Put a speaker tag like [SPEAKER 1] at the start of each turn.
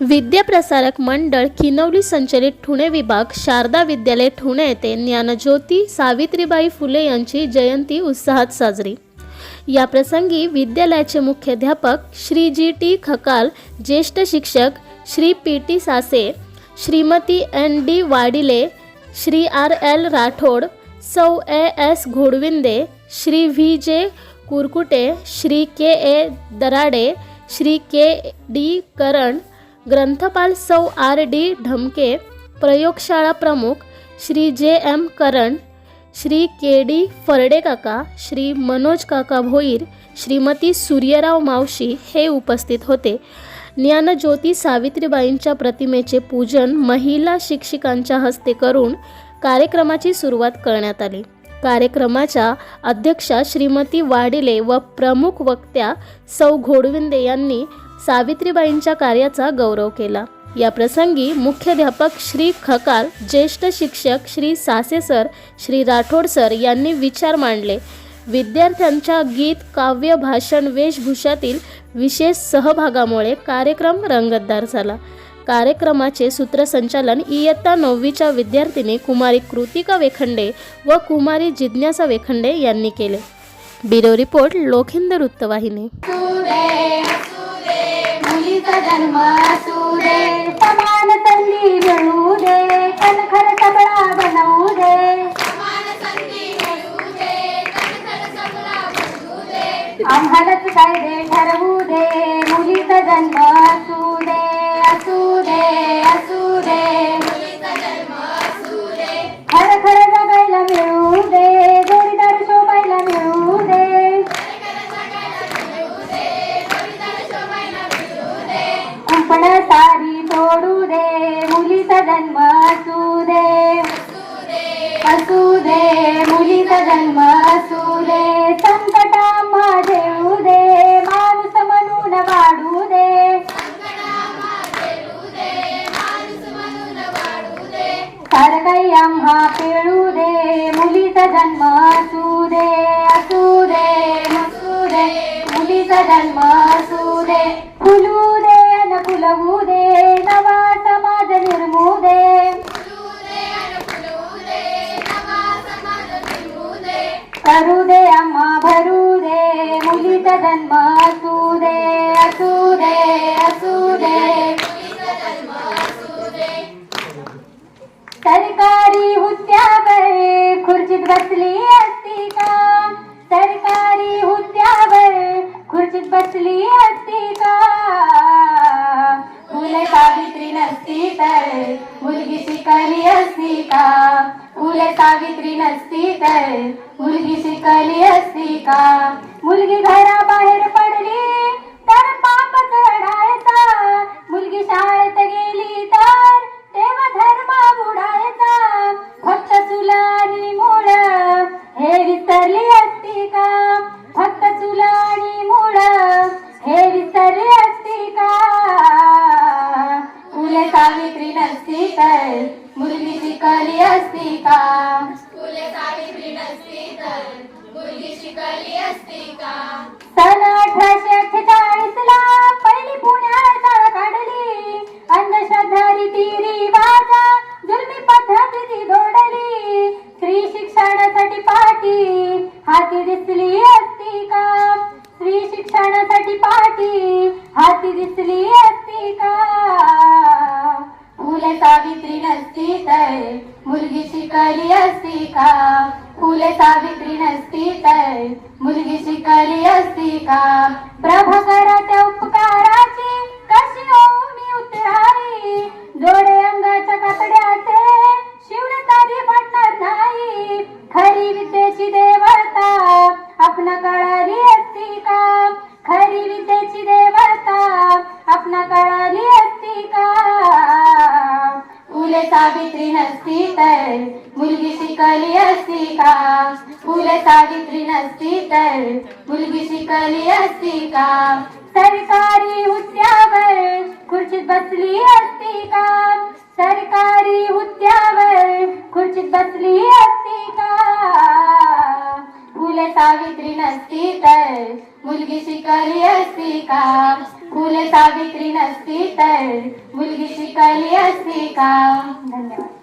[SPEAKER 1] विद्याप्रसारक मंडळ किनवली संचलित ठुणे विभाग शारदा विद्यालय ठुणे येथे ज्ञानज्योती सावित्रीबाई फुले यांची जयंती उत्साहात साजरी. या प्रसंगी विद्यालयाचे मुख्याध्यापक श्री जी टी खकाल ज्येष्ठ शिक्षक Shri P T Sase Shrimati N D Wadile Shri R L Rathod Sau A S Ghodvinde Shri V J Kurkute Shri K A Darade Shri K D Karan ग्रंथपाल Sau R D Dhamke प्रयोगशाळा प्रमुख Shri J M Karan Shri K D Pharde काका श्री मनोज काका भोईर श्रीमती सूर्यराव मावशी हे उपस्थित होते. ज्ञानज्योती सावित्रीबाईंच्या प्रतिमेचे पूजन महिला शिक्षिकांच्या हस्ते करून कार्यक्रमाची सुरुवात करण्यात आली. कार्यक्रमाच्या अध्यक्षा श्रीमती वाडिले व प्रमुख वक्त्या सौ घोडविंदे यांनी सावित्रीबाईंच्या कार्याचा गौरव केला. या प्रसंगी मुख्याध्यापक श्री खकाल ज्येष्ठ शिक्षक श्री सासे सर श्री राठोड सर यांनी विचार मांडले. विद्यार्थ्यांच्या गीत काव्य भाषण वेशभूषातील विशेष सहभागामुळे कार्यक्रम रंगतदार झाला. कार्यक्रमाचे सूत्रसंचालन इयत्ता नववीच्या विद्यार्थिनी कुमारी कृतिका वेखंडे व कुमारी जिज्ञासा वेखंडे यांनी केले. ब्युरो रिपोर्ट लोखिंद वृत्तवाहिनी.
[SPEAKER 2] जन्म असू दे समान संधी मिळू दे कणखर सगळा बनवू दे आम्हालाच कायदे ठरवू दे मुलीचा जन्म असू दे असू दे असू दे कुंपण सारी तोडू दे मुलीचा जन्म असू दे असू दे मुलीचा जन्म असू दे संकट आम्हा देऊ दे माणूस म्हणून वाढू दे फुलवू दे नवा समाज निर्मू दे करू दे आम्हा भरू दे मुलीचा जन्म असू दे असू दे असू दे सरकारी हुद्द्यावर खुर्चीत बसली असती का? सरकारी हुद्द्यावर खुर्चीत बसली असती का? का फुले सावित्री नसती तर मुलगी शिकली असती का? मुलगी घराबाहेर पडली तर पाप चढायचा मुलगी शाळेत गेली सन अठराशे अठ्ठेचाळीस ला पहिली पुण्यात शाळा काढली. अंधश्रद्धा रीती रिवाजा जुलमी पद्धती दोडली स्त्री शिक्षणासाठी पाठी हाती दिसली असती का? स्त्री शिक्षणासाठी पाठी हाती दिसली असती का? फुले सावित्री नसती तर मुलगी शिकली असती का? फुले सावित्री नसती तर मुलगी शिकली असती का? प्रभाकराच्या उपकारा शिकली असती का? फुले सावित्री नसती तर मुलगी शिकली असती का? सरकारी हुद्द्यावर खुर्चीत बसली असती का? सरकारी हुद्द्यावर खुर्चीत बसली असती का? फुले सावित्री नसती तर मुलगी शिकली असती का? फुले सावित्री नसती तर मुलगी शिकली असती का? धन्यवाद.